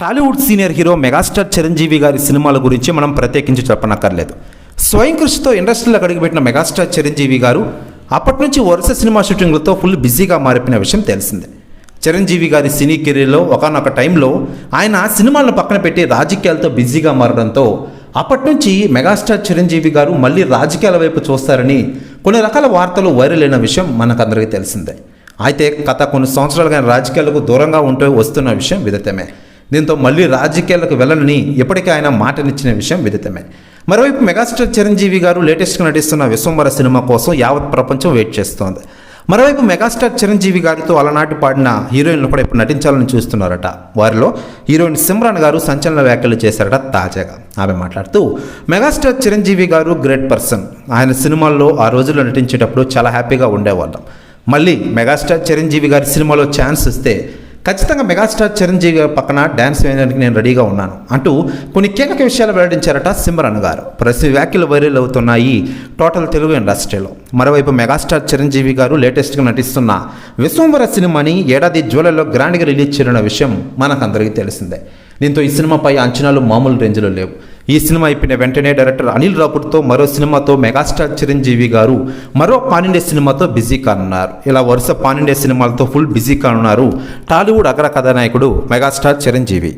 Tollywood senior hero megastar Chiranjeevi గారి సినిమాల గురించి మనం ప్రత్యేకించి చెప్పనక్కర్లేదు. స్వయం కృషితో ఇండస్ట్రీలోకి అడుగుపెట్టిన మెగాస్టార్ చిరంజీవి గారు అప్పటి నుంచి వరుస సినిమా షూటింగ్లతో ఫుల్ బిజీగా మారిపోయిన విషయం తెలిసిందే. చిరంజీవి గారి సినీ కెరీర్లో ఒకనొక టైంలో ఆయన సినిమాలను పక్కన పెట్టి రాజకీయాలతో బిజీగా మారడంతో అప్పటి నుంచి మెగాస్టార్ చిరంజీవి గారు మళ్ళీ రాజకీయాల వైపు చూస్తారని కొన్ని రకాల వార్తలు వైరల్ అయిన విషయం మనకందరికీ తెలిసిందే. అయితే గత కొన్ని సంవత్సరాలుగా రాజకీయాలకు దూరంగా ఉంటూ వస్తున్న విషయం విదితమే దీంతో మళ్ళీ రాజకీయాలకు వెళ్ళనని ఇప్పటికే ఆయన మాటనిచ్చిన విషయం విదితమే. మరోవైపు మెగాస్టార్ చిరంజీవి గారు లేటెస్ట్గా నటిస్తున్న విశ్వంబర సినిమా కోసం యావత్ ప్రపంచం వెయిట్ చేస్తోంది. మరోవైపు మెగాస్టార్ చిరంజీవి గారితో అలనాటి పాడిన హీరోయిన్లు కూడా ఇప్పుడు నటించాలని చూస్తున్నారట. వారిలో హీరోయిన్ సిమ్రాన్ గారు సంచలన వ్యాఖ్యలు చేశారట తాజాగా. ఆమె మాట్లాడుతూ మెగాస్టార్ చిరంజీవి గారు గ్రేట్ పర్సన్. ఆయన సినిమాల్లో ఆ రోజుల్లో నటించేటప్పుడు చాలా హ్యాపీగా ఉండేవాళ్ళం. మళ్ళీ మెగాస్టార్ చిరంజీవి గారి సినిమాలో ఛాన్స్ ఇస్తే ఖచ్చితంగా మెగాస్టార్ చిరంజీవి గారి పక్కన డ్యాన్స్ వేయడానికి నేను రెడీగా ఉన్నాను అంటూ కొన్ని కీలక విషయాలు వెల్లడించారట సిమ్రన్ గారు. ప్రతి వ్యాఖ్యలు వైరల్ అవుతున్నాయి టోటల్ తెలుగు ఇండస్ట్రీలో మరోవైపు మెగాస్టార్ చిరంజీవి గారు లేటెస్ట్గా నటిస్తున్న విశ్వంవర సినిమాని ఏడాది జూలైలో గ్రాండ్గా రిలీజ్ చేయనున్న విషయం మనకందరికీ తెలిసిందే. దీంతో ఈ సినిమాపై అంచనాలు మామూలు రేంజ్లో లేవు. ఈ సినిమా అయిపోయిన వెంటనే డైరెక్టర్ అనిల్ రాపూర్తో మరో సినిమాతో మెగాస్టార్ చిరంజీవి గారు మరో పానిండే సినిమాతో బిజీ కానున్నారు. ఇలా వరుస పానిండే సినిమాలతో ఫుల్ బిజీ కానున్నారు టాలీవుడ్ అగ్ర కథానాయకుడు మెగాస్టార్ చిరంజీవి.